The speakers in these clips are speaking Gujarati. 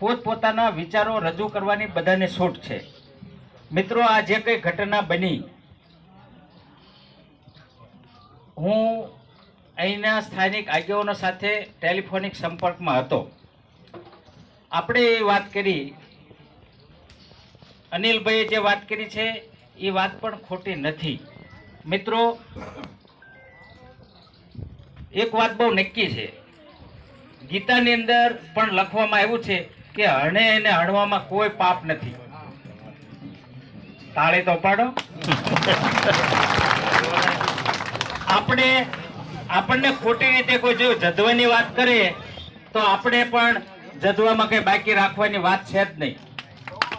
પોતપોતાના વિચારો રજૂ કરવાની બધાને છૂટ છે. મિત્રો, આ જે કંઈ ઘટના બની, હું અહીંના સ્થાનિક આગેવાનો સાથે ટેલિફોનિક સંપર્કમાં હતો. આપણે એ વાત કરી, અનિલભાઈએ જે વાત કરી છે, એ વાત પણ ખોટી નથી. મિત્રો, એક વાત બહુ નક્કી છે. ગીતાની અંદર પણ લખવામાં આવ્યું છે કે હણે એને હણવામાં કોઈ પાપ નથી. તાળી તો પાડો આપણે, આપણને ખોટી રીતે કોઈ જો જધવાની વાત કરે, તો આપણે પણ જધવામાં કઈ બાકી રાખવાની વાત છે જ નહીં.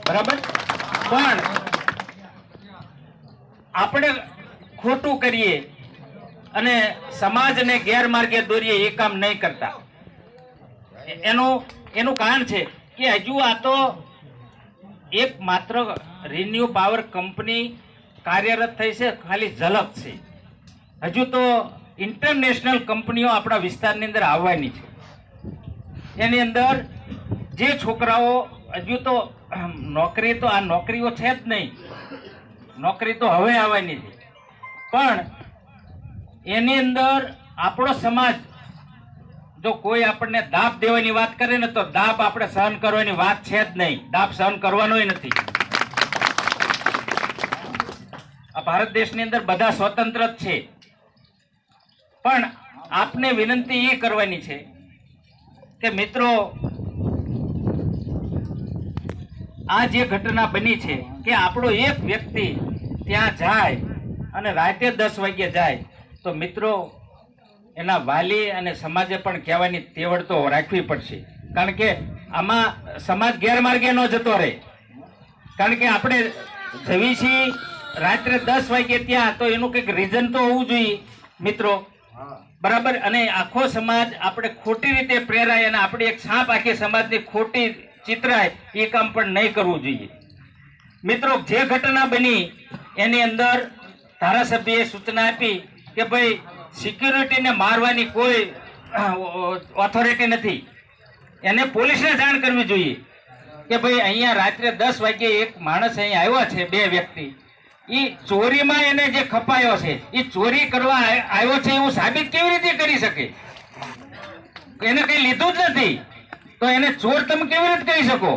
બરાબર? પણ આપણે ખોટું કરીએ અને સમાજને ગેરમાર્ગે દોરીએ એ કામ નહીં કરતા. એનું એનું કારણ છે કે હજુ આ તો એક માત્ર રિન્યુ પાવર કંપની કાર્યરત થઈ છે, ખાલી ઝલક છે. હજુ તો ઇન્ટરનેશનલ કંપનીઓ આપણા વિસ્તારની અંદર આવવાની છે. એની અંદર જે છોકરાઓ, હજુ તો નોકરી તો, આ નોકરીઓ છે જ નહીં. નોકરી તો હવે આવવાની છે. પણ એની અંદર આપણો સમાજ જો કોઈ આપણને દાબ દેવાની વાત કરે ને તો દાબ આપણે સહન કરવાની વાત છે જ નહીં. દાબ સહન કરવાનોય નથી. આ ભારત દેશની અંદર બધા સ્વતંત્ર જ છે. પણ આપને વિનંતી એ કરવાની છે કે મિત્રો, આ જે ઘટના બની છે કે આપણો એક વ્યક્તિ ત્યાં જાય અને રાતે દસ વાગ્યે જાય, તો મિત્રો એના વાલી અને સમાજે પણ કહેવાની તેવડ તો રાખવી પડશે. કારણ કે આમાં સમાજ ગેરમાર્ગે ન જતો રહે. કારણ કે આપણે જવી છીએ રાત્રે દસ વાગ્યે ત્યાં તો એનું કંઈક રીઝન તો હોવું જોઈએ મિત્રો. બરાબર? અને આખો સમાજ આપણે ખોટી રીતે પ્રેરાય અને આપણી એક સાપ આખી સમાજની ખોટી ચિત્રાય એ કામ પણ નહીં કરવું જોઈએ. મિત્રો જે ઘટના બની એની અંદર ધારાસભ્યએ સૂચના આપી કે ભાઈ સિક્યુરિટીને મારવાની કોઈ ઓથોરિટી નથી. એને પોલીસને જાણ કરવી જોઈએ કે ભાઈ અહીંયા રાત્રે દસ વાગ્યે એક માણસ અહીં આવ્યો છે, બે વ્યક્તિ. એ ચોરીમાં એને જે ખપાયો છે એ ચોરી કરવા આવ્યો છે એવું સાબિત કેવી રીતે કરી શકે? એને કંઈ લીધું જ નથી. તો એને ચોર તમે કેવી રીતે કહી શકો?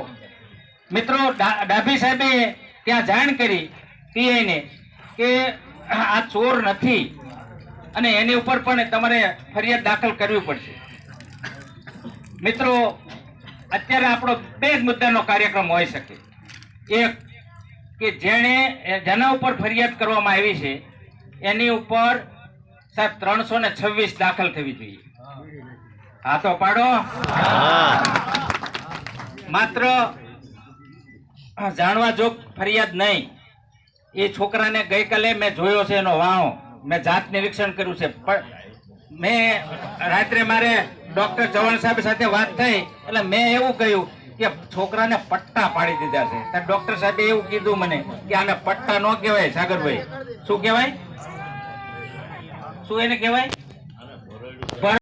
મિત્રો ડાભી સાહેબે ત્યાં જાણ કરી પીઆઈને કે આ ચોર નથી. અને એની ઉપર પણ તમારે ફરિયાદ દાખલ કરવી પડશે. મિત્રો, અત્યારે આપણો બે જ મુદ્દાનો કાર્યક્રમ હોઈ શકે. એક, કે જેણે જેના ઉપર ફરિયાદ કરવામાં આવી છે, એની ઉપર સાહેબ ત્રણસો ને છવ્વીસ દાખલ થવી જોઈએ. હા તો પાડો. માત્ર જાણવા જોગ ફરિયાદ નહીં. એ છોકરાને ગઈકાલે મેં જોયો છે એનો વાણો મેં જાત નિરીક્ષણ કર્યું છે. મેં રાત્રે મારે ડોક્ટર ચૌહાણ સાહેબ સાથે વાત થઈ, એટલે મેં એવું કહ્યું કે છોકરાને પટ્ટા પાડી દીધા છે. ત્યારે ડોક્ટર સાહેબે એવું કીધું મને કે આને પટ્ટા ન કહેવાય, સાગરભાઈ. શું કહેવાય? શું એને કહેવાય?